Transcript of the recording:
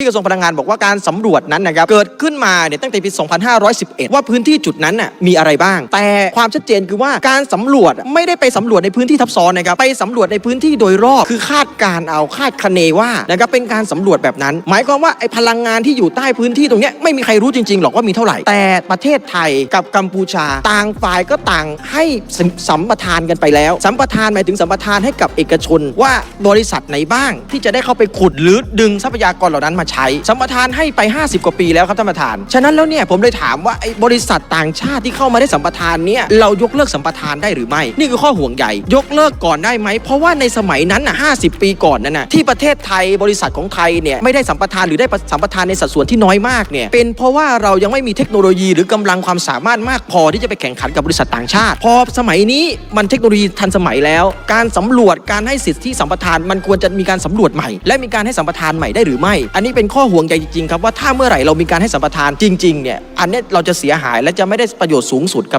ที่กระทรวงพลังงานบอกว่าการสำรวจนั้นนะครับเกิดขึ้นมาเนี่ยตั้งแต่ปี 2511 ว่าพื้นที่จุดนั้นน่ะมีอะไรบ้าง แต่ความชัดเจนคือว่าการสำรวจไม่ได้ไปสำรวจในพื้นที่ทับซ้อนนะครับไปสำรวจในพื้นที่โดยรอบคือคาดการเอาคาดคะเนว่านะครับเป็นการสำรวจแบบนั้น หมายความว่าไอ้พลังงานที่อยู่ใต้พื้นที่ตรงเนี้ยไม่มีใครรู้จริงๆหรอกว่ามีเท่าไหร่ แต่ประเทศไทยกับกัมพูชา ต่างฝ่ายก็ต่างให้สัมสัมปทานกันไปแล้ว สัมปทานหมายถึงสัมปทานให้กับเอกชน ว่าบริษัทไหนบ้างที่จะได้เข้าไปขุดหรือดึงทรัพยากรเหล่านั้นมาใช้สัมปทานให้ไป 50 กว่าปีแล้วครับท่านประธาน ฉะนั้นแล้วเนี่ยผมเลยถามว่าไอ้บริษัทต่างชาติที่เข้ามาได้สัมปทานเนี่ยเรายกเลิกสัมปทานได้หรือไม่ นี่คือข้อห่วงใหญ่ ยกเลิกก่อนได้ไหม เพราะว่าในสมัยนั้นน่ะ50 ปีก่อนนั่นน่ะที่ประเทศไทยบริษัทของไทยเนี่ยไม่ได้สัมปทานหรือได้สัมปทานในสัดส่วนที่น้อยมากเนี่ยเป็นเพราะว่าเรายังไม่มีเทคโนโลยีหรือกำลังความสามารถมากพอที่จะไปแข่งขันกับบริษัทต่างชาติ พอสมัยนี้มันเทคโนโลยีทันสมัยแล้ว การสำรวจการให้สิทธิสัมปทานมันควรจะมีการสำรวจใหม่ และมีการให้สัมปทานใหม่ได้หรือไม่ อันนี้เป็นข้อห่วงใยจริงๆครับว่าถ้าเมื่อไหร่เรามีการให้สัมปทานจริงๆเนี่ยอันเนี้ยเราจะเสียหายและจะไม่ได้ประโยชน์สูงสุดครับ